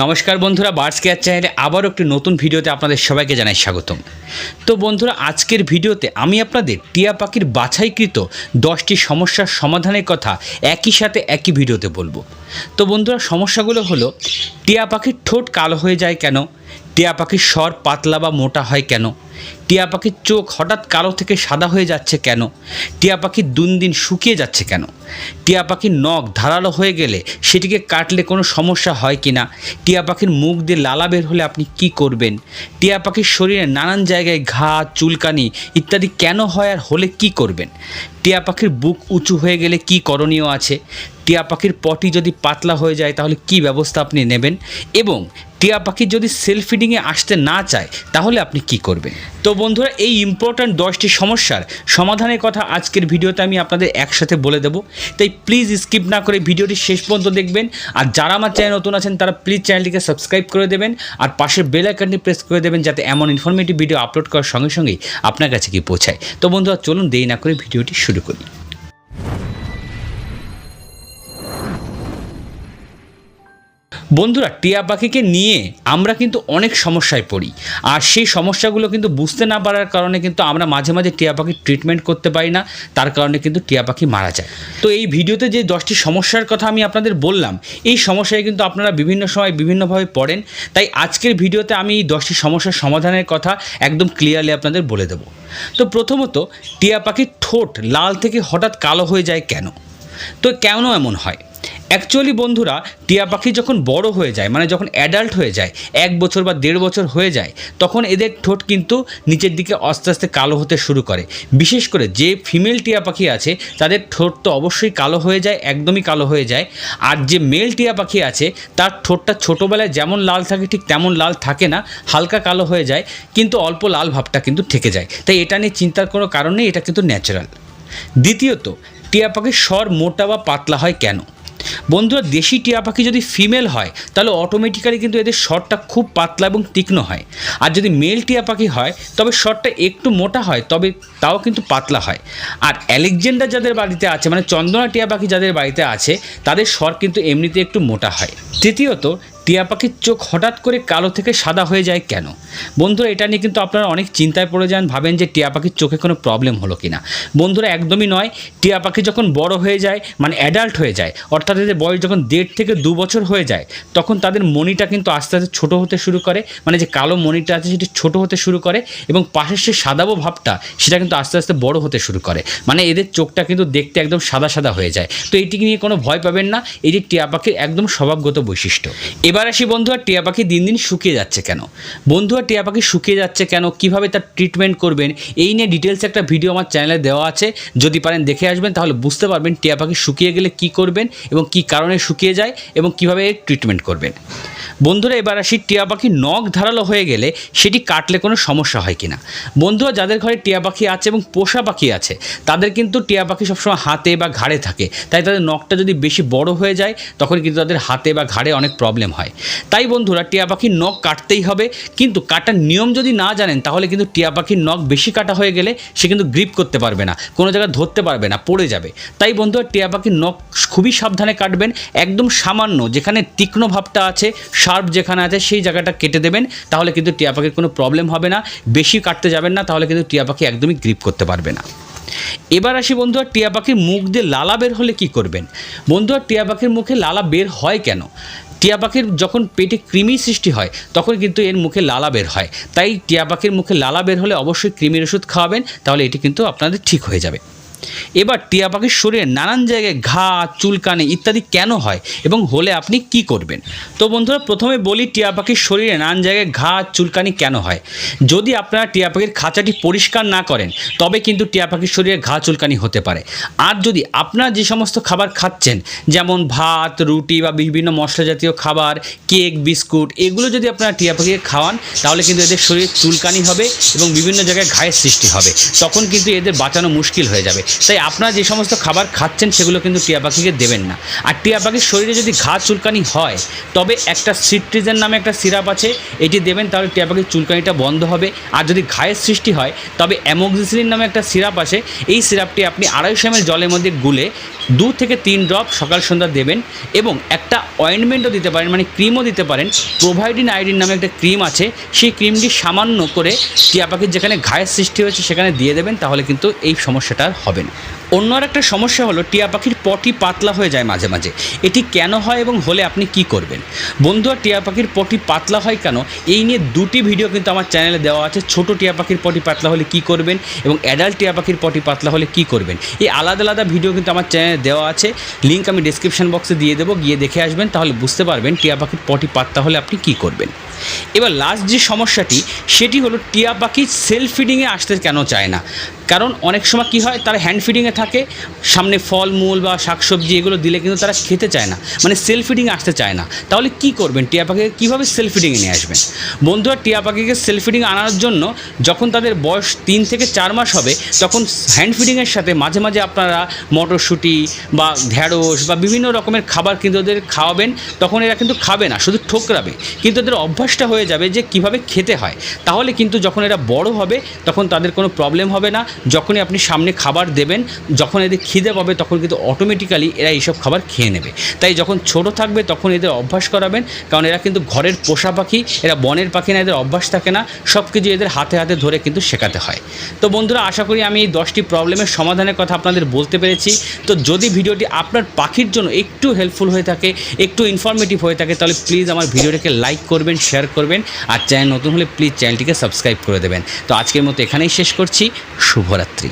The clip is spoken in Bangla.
নমস্কার বন্ধুরা বার্ডস কেয়ার চ্যানেলে আবারও একটি নতুন ভিডিওতে আপনাদের সবাইকে জানাই স্বাগতম। তো বন্ধুরা, আজকের ভিডিওতে আমি আপনাদের টিয়া পাখির বাছাইকৃত দশটি সমস্যার সমাধানের কথা একই সাথে একই ভিডিওতে বলব। তো বন্ধুরা, সমস্যাগুলো হলো, টিয়া পাখির ঠোঁট কালো হয়ে যায় কেন? টিয়া পাখির স্বর পাতলা বা মোটা হয় কেন? টিয়া পাখির চোখ হঠাৎ কালো থেকে সাদা হয়ে যাচ্ছে কেন? টিয়া পাখির দিন দিন শুকিয়ে যাচ্ছে কেন? টিয়া পাখির নখ ধারালো হয়ে গেলে সেটিকে কাটলে কোনো সমস্যা হয় কি না? টিয়া পাখির মুখ দিয়ে লালা বের হলে আপনি কি করবেন? টিয়া পাখির শরীরে নানান জায়গায় ঘা, চুলকানি ইত্যাদি কেন হয় আর হলে কি করবেন? টিয়া পাখির বুক উঁচু হয়ে গেলে কি করণীয় আছে? টিয়া পাখির পটি যদি পাতলা হয়ে যায় তাহলে কি ব্যবস্থা আপনি নেবেন? এবং টিয়া পাখি যদি সেলফ ফিডিংয়ে আসতে না চায় তাহলে আপনি কি করবেন? তো বন্ধুরা, এই ইম্পর্ট্যান্ট দশটি সমস্যার সমাধানের কথা আজকের ভিডিওতে আমি আপনাদের একসাথে বলে দেবো। তাই প্লিজ স্কিপ না করে ভিডিওটি শেষ পর্যন্ত দেখবেন। আর যারা আমার চ্যানেল নতুন আছেন, তারা প্লিজ চ্যানেলটিকে সাবস্ক্রাইব করে দেবেন। আর পাশের বেল আইকনটি প্রেস করে দেবেন, যাতে এমন ইনফরমেটিভ ভিডিও আপলোড করার সঙ্গে সঙ্গেই আপনার কাছে কি পৌঁছায়। তো বন্ধুরা, চলুন দেরি না করে ভিডিওটি শুরু করি। বন্ধুরা, টিয়া পাখিকে নিয়ে আমরা কিন্তু অনেক সমস্যায় পড়ি। আর সেই সমস্যাগুলো কিন্তু বুঝতে না পারার কারণে কিন্তু আমরা মাঝে মাঝে টিয়া পাখির ট্রিটমেন্ট করতে পারি না। তার কারণে কিন্তু টিয়া পাখি মারা যায়। তো এই ভিডিওতে যে দশটি সমস্যার কথা আমি আপনাদের বললাম, এই সমস্যায় কিন্তু আপনারা বিভিন্ন সময় বিভিন্নভাবে পড়েন। তাই আজকের ভিডিওতে আমি এই দশটি সমস্যার সমাধানের কথা একদম ক্লিয়ারলি আপনাদের বলে দেবো। তো প্রথমত, টিয়া পাখির ঠোঁট লাল থেকে হঠাৎ কালো হয়ে যায় কেন? তো কেন এমন হয়? অ্যাকচুয়ালি বন্ধুরা, টিয়া পাখি যখন বড় হয়ে যায় মানে যখন অ্যাডাল্ট হয়ে যায়, এক বছর বা দেড় বছর হয়ে যায়, তখন এদের ঠোঁট কিন্তু নিচের দিকে আস্তে আস্তে কালো হতে শুরু করে। বিশেষ করে যে ফিমেল টিয়া পাখি আছে, তাদের ঠোঁট তো অবশ্যই কালো হয়ে যায়, একদমই কালো হয়ে যায়। আর যে মেল টিয়া পাখি আছে, তার ঠোঁটটা ছোটোবেলায় যেমন লাল থাকে, ঠিক তেমন লাল থাকে না, হালকা কালো হয়ে যায়, কিন্তু অল্প লাল ভাবটা কিন্তু থেকে যায়। তাই এটা নিয়ে চিন্তার কোনো কারণ নেই, এটা কিন্তু ন্যাচারাল দ্বিতীয়ত, টিয়া পাখির স্বর মোটা বা পাতলা হয় কেন? বন্ধুরা, দেশি টিয়া পাখি যদি ফিমেল হয়, তাহলে অটোমেটিক্যালি কিন্তু এদের শটটা খুব পাতলা এবং তীক্ষ্ণ হয়। আর যদি মেল টিয়া পাখি হয়, তবে শটটা একটু মোটা হয়, তবে তাও কিন্তু পাতলা হয়। আর অ্যালেকজেন্ডার যাদের বাড়িতে আছে মানে চন্দনা টিয়া পাখি যাদের বাড়িতে আছে, তাদের স্বর কিন্তু এমনিতে একটু মোটা হয়। তৃতীয়ত টিয়া পাখির চোখ হঠাৎ করে কালো থেকে সাদা হয়ে যায় কেন? বন্ধুরা, এটা নিয়ে কিন্তু আপনারা অনেক চিন্তায় পড়ে যান, ভাবেন যে টিয়া পাখির চোখে কোনো প্রবলেম হলো কি না বন্ধুরা, একদমই নয়। টিয়া পাখি যখন বড় হয়ে যায় মানে অ্যাডাল্ট হয়ে যায়, অর্থাৎ এদের বয়স যখন দেড় থেকে দু বছর হয়ে যায়, তখন তাদের মনিটা কিন্তু আস্তে আস্তে ছোটো হতে শুরু করে মানে যে কালো মনিটা আছে সেটি ছোটো হতে শুরু করে এবং পাশের সে সাদাবো ভাবটা সেটা কিন্তু আস্তে আস্তে বড় হতে শুরু করে। মানে এদের চোখটা কিন্তু দেখতে একদম সাদা সাদা হয়ে যায়। তো এইটিকে নিয়ে কোনো ভয় পাবেন না। এটি টিয়া পাখির একদম স্বভাবগত বৈশিষ্ট্য। এবার আসি বন্ধু আর টিয়া পাখি দিন দিন শুকিয়ে যাচ্ছে কেন? বন্ধু আর টিয়া পাখি শুকিয়ে যাচ্ছে কেন? কীভাবে তার ট্রিটমেন্ট করবেন? এই নিয়ে ডিটেলস একটা ভিডিও আমার চ্যানেলে দেওয়া আছে। যদি পারেন দেখে আসবেন, তাহলে বুঝতে পারবেন টিয়া পাখি শুকিয়ে গেলে কি করবেন এবং কি কারণে শুকিয়ে যায় এবং কীভাবে এর ট্রিটমেন্ট করবেন। বন্ধুরা, এবার আসি টিয়া পাখি নখ ধারালো হয়ে গেলে সেটি কাটলে কোনো সমস্যা হয় কিনা। বন্ধুরা, যাদের ঘরে টিয়া পাখি আছে এবং পোষা পাখি আছে, তাদের কিন্তু টিয়া পাখি সবসময় হাতে বা ঘাড়ে থাকে। তাই তাদের নখটা যদি বেশি বড় হয়ে যায়, তখন কিন্তু তাদের হাতে বা ঘাড়ে অনেক প্রবলেম হয়। তাই বন্ধুরা, টিয়া পাখির নখ কাটতেই হবে। কিন্তু কাটার নিয়ম যদি না জানেন, তাহলে কিন্তু টিয়া পাখির নখ বেশি কাটা হয়ে গেলে সে কিন্তু গ্রিপ করতে পারবে না, কোনো জায়গায় ধরতে পারবে না, পড়ে যাবে। তাই বন্ধুরা, টিয়া পাখির নখ খুবই সাবধানে কাটবেন, একদম সামান্য যেখানে তীক্ষ্ণ ভাবটা আছে শার্প যেখানে আছে সেই জায়গাটা কেটে দেবেন, তাহলে কিন্তু টিয়া পাখির কোনো প্রবলেম হবে না। বেশি কাটতে যাবেন না, তাহলে কিন্তু টিয়া পাখি একদমই গ্রিপ করতে পারবে না। এবার আসি বন্ধুরা, টিয়া পাখির মুখ দিয়ে লালা বের হলে কি করবেন? বন্ধুরা, টিয়া পাখির মুখে লালা বের হয় কেন? টিয়া পাখির যখন পেটে কৃমি সৃষ্টি হয়, তখন কিন্তু এর মুখে লালা বের হয়। তাই টিয়া পাখির মুখে লালা বের হলে অবশ্যই কৃমির ওষুধ খাওয়াবেন, তাহলে এটি কিন্তু আপনাদের ঠিক হয়ে যাবে। এবার টিয়া পাখির শরীরে নানান জায়গায় ঘা, চুলকানি ইত্যাদি কেন হয় এবং হলে আপনি কি করবেন? তো বন্ধুরা, প্রথমে বলি টিয়া পাখির শরীরে নানান জায়গায় ঘা, চুলকানি কেন হয়। যদি আপনারা টিয়া পাখির খাঁচাটি পরিষ্কার না করেন, তবে কিন্তু টিয়া পাখির শরীরে ঘা, চুলকানি হতে পারে। আর যদি আপনারা যে সমস্ত খাবার খাচ্ছেন, যেমন ভাত, রুটি বা বিভিন্ন মশলা জাতীয় খাবার, কেক, বিস্কুট, এগুলো যদি আপনারা টিয়া পাখিকে খাওয়ান, তাহলে কিন্তু এদের শরীরে চুলকানি হবে এবং বিভিন্ন জায়গায় ঘায়ের সৃষ্টি হবে। তখন কিন্তু এদের বাঁচানো মুশকিল হয়ে যাবে। তাই আপনারা যে সমস্ত খাবার খাচ্ছেন সেগুলো কিন্তু টিয়া পাখিকে দেবেন না। আর টিয়া পাখির শরীরে যদি ঘা চুলকানি হয়, তবে একটা সিট্রিজেন নামে একটা সিরাপ আছে, এটি দেবেন, তাহলে টিয়া পাখির চুলকানিটা বন্ধ হবে। আর যদি ঘায়ের সৃষ্টি হয়, তবে অ্যামোক্সিসিলিন নামে একটা সিরাপ আছে, এই সিরাপটি আপনি আড়াইশো এমএল জলের মধ্যে গুলে দু থেকে তিন ড্রপ সকাল সন্ধ্যা দেবেন এবং একটা অয়েন্টমেন্টও দিতে পারেন মানে ক্রিমও দিতে পারেন। প্রোভাইডিন আইডিন নামে একটা ক্রিম আছে, সেই ক্রিমটি সামান্য করে টিয়া পাখির যেখানে ঘায়ের সৃষ্টি হয়েছে সেখানে দিয়ে দেবেন, তাহলে কিন্তু এই সমস্যাটা হবে না অন্য আর একটা সমস্যা হলো, টিয়া পাখির পটি পাতলা হয়ে যায় মাঝে মাঝে। এটি কেন হয় এবং হলে আপনি কি করবেন? বন্ধু, আর টিয়া পাখির পটি পাতলা হয় কেন? এই নিয়ে দুটি ভিডিও কিন্তু আমার চ্যানেলে দেওয়া আছে। ছোট টিয়া পাখির পটি পাতলা হলে কি করবেন এবং অ্যাডাল্ট টিয়া পাখির পটি পাতলা হলে কি করবেন? এই আলাদা আলাদা ভিডিও কিন্তু আমার চ্যানেলে দেওয়া আছে। লিঙ্ক আমি ডিসক্রিপশন বক্সে দিয়ে দেবো। গিয়ে দেখে আসবেন, তাহলে বুঝতে পারবেন টিয়া পাখির পটি পাতলা হলে আপনি কি করবেন। এবার লাস্ট যে সমস্যাটি, সেটি হলো টিয়া পাখি সেলফ ফিডিংয়ে আসতে কেন চায় না? কারণ অনেক সময় কি হয়, তারা হ্যান্ড ফিডিংয়ে থাকে, সামনে ফল, মূল বা শাকসবজি এগুলো দিলে কিন্তু তারা খেতে চায় না মানে সেলফ ফিডিংয়ে আসতে চায় না। তাহলে কি করবেন? টিয়া পাখিকে কীভাবে সেলফ ফিডিংয়ে নিয়ে আসবেন? বন্ধুরা, টিয়া পাখিকে সেলফ ফিডিং আনার জন্য যখন তাদের বয়স তিন থেকে চার মাস হবে, তখন হ্যান্ড ফিডিংয়ের সাথে মাঝে মাঝে আপনারা মটরশুঁটি বা ঢ্যাঁড়স বা বিভিন্ন রকমের খাবার কিন্তু ওদের খাওয়াবেন, তখন এরা কিন্তু খাবে না, শুধু ঠোকরাবে। কিন্তু ওদের অভ্যাসটা হয়ে যাবে যে কীভাবে খেতে হয়। তাহলে কিন্তু যখন এরা বড় হবে, তখন তাদের কোনো প্রবলেম হবে না। যখনই আপনি সামনে খাবার দেবেন, যখন এদের খিদে পাবে তখন কিন্তু অটোমেটিক্যালি এরা এইসব খাবার খেয়ে নেবে। তাই যখন ছোট থাকবে তখন এদের অভ্যাস করাবেন, কারণ এরা কিন্তু ঘরের পোষা পাখি, এরা বনের পাখি না, এদের অভ্যাস থাকে না সব কিছু এদের হাতে হাতে ধরে কিন্তু শেখাতে হয়। তো বন্ধুরা, আশা করি আমি এই দশটি প্রবলেমের সমাধানের কথা আপনাদের বলতে পেরেছি। তো যদি ভিডিওটি আপনার পাখির জন্য একটু হেল্পফুল হয়ে থাকে, একটু ইনফরমেটিভ হয়ে থাকে, তাহলে প্লিজ আমার ভিডিওটাকে লাইক করবেন শেয়ার করবেন, আর চ্যানেল নতুন হলে প্লিজ চ্যানেলটিকে সাবস্ক্রাইব করে দেবেন। তো আজকের মতো এখানেই শেষ করছি। শুভরাত্রি।